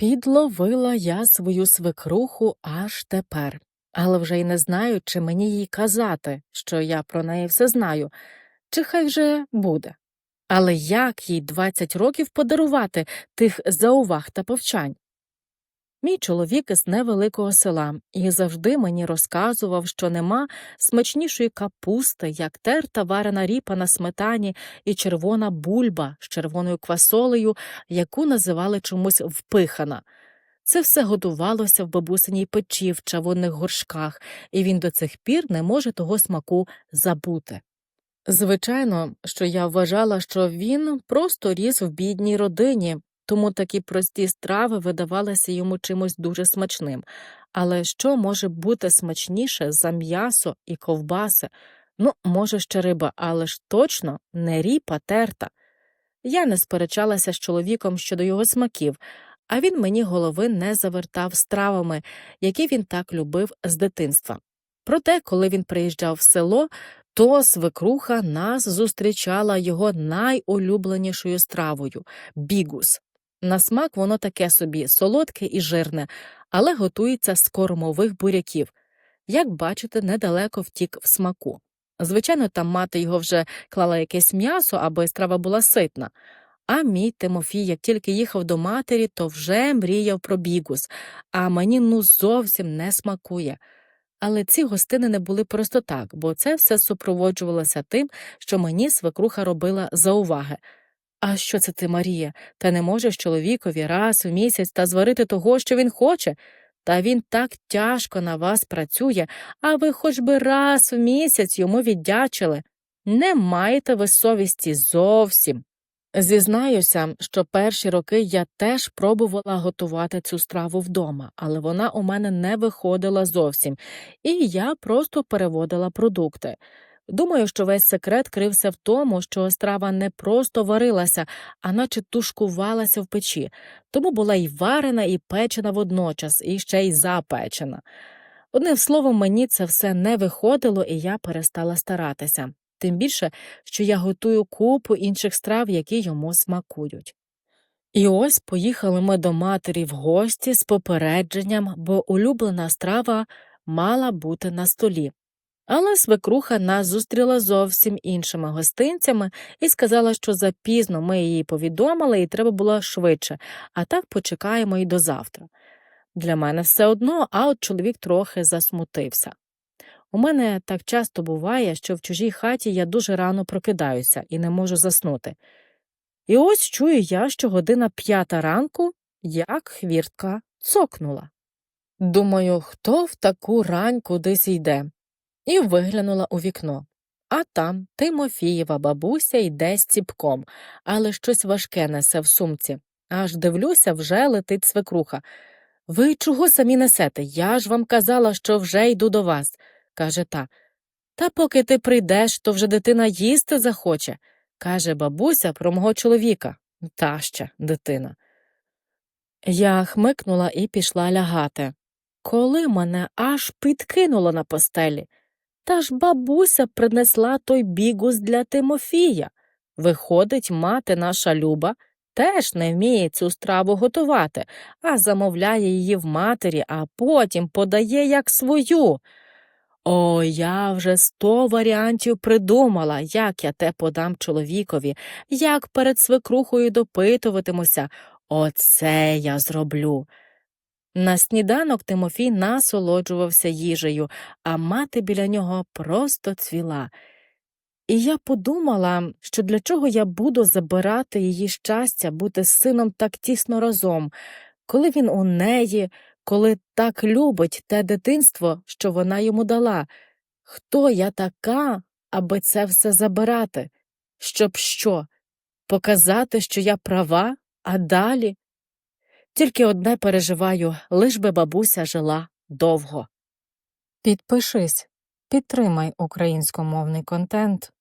Підловила я свою свекруху аж тепер, але вже й не знаю, чи мені їй казати, що я про неї все знаю, чи хай вже буде. Але як їй 20 років подарувати тих зауваг та повчань? Мій чоловік з невеликого села і завжди мені розказував, що нема смачнішої капусти, як терта варена ріпа на сметані і червона бульба з червоною квасолею, яку називали чомусь впихана. Це все готувалося в бабусиній печі в чавунних горшках, і він до цих пір не може того смаку забути. Звичайно, що я вважала, що він просто ріс в бідній родині, тому такі прості страви видавалися йому чимось дуже смачним. Але що може бути смачніше за м'ясо і ковбаси? Ну, може, ще риба, але ж точно не ріпа терта. Я не сперечалася з чоловіком щодо його смаків, а він мені голови не завертав стравами, які він так любив з дитинства. Проте, коли він приїжджав в село, то свекруха нас зустрічала його найулюбленішою стравою бігус. На смак воно таке собі солодке і жирне, але готується з кормових буряків. Як бачите, недалеко втік в смаку. Звичайно, там мати його вже клала якесь м'ясо, аби страва була ситна. А мій Тимофій, як тільки їхав до матері, то вже мріяв про бігус, а мені ну зовсім не смакує. Але ці гостини не були просто так, бо це все супроводжувалося тим, що мені свекруха робила зауваги. А що це ти, Марія? Та не можеш чоловікові раз в місяць та зварити того, що він хоче? Та він так тяжко на вас працює, а ви хоч би раз в місяць йому віддячили. Не маєте ви совісті зовсім. Зізнаюся, що перші роки я теж пробувала готувати цю страву вдома, але вона у мене не виходила зовсім, і я просто переводила продукти. Думаю, що весь секрет крився в тому, що страва не просто варилася, а наче тушкувалася в печі, тому була й варена, і печена водночас, і ще й запечена. Одним словом, мені це все не виходило, і я перестала старатися тим більше, що я готую купу інших страв, які йому смакують. І ось поїхали ми до матері в гості з попередженням, бо улюблена страва мала бути на столі. Але свекруха нас зустріла зовсім іншими гостинцями і сказала, що запізно ми її повідомили і треба було швидше, а так почекаємо і до завтра. Для мене все одно, а от чоловік трохи засмутився. У мене так часто буває, що в чужій хаті я дуже рано прокидаюся і не можу заснути. І ось чую я, що година п'ята ранку, як хвіртка цокнула. Думаю, хто в таку рань кудись йде, і виглянула у вікно. А там Тимофієва бабуся йде з ціпком, але щось важке несе в сумці. Аж дивлюся, вже летить свекруха. Ви чого самі несете? Я ж вам казала, що вже йду до вас каже та. Та поки ти прийдеш, то вже дитина їсти захоче, каже бабуся про мого чоловіка. Та ще дитина. Я хмикнула і пішла лягати. Коли мене аж підкинуло на постелі. Та ж бабуся принесла той бігус для Тимофія. Виходить, мати наша люба теж не вміє цю страву готувати, а замовляє її в матері, а потім подає як свою. О, я вже сто варіантів придумала, як я те подам чоловікові, як перед свекрухою допитуватимуся. Оце я зроблю. На сніданок Тимофій насолоджувався їжею, а мати біля нього просто цвіла. І я подумала, що для чого я буду забирати її щастя, бути з сином так тісно разом, коли він у неї коли так любить те дитинство, що вона йому дала. Хто я така, аби це все забирати? Щоб що? Показати, що я права, а далі? Тільки одне переживаю, лиш би бабуся жила довго. Підпишись, підтримай українськомовний контент.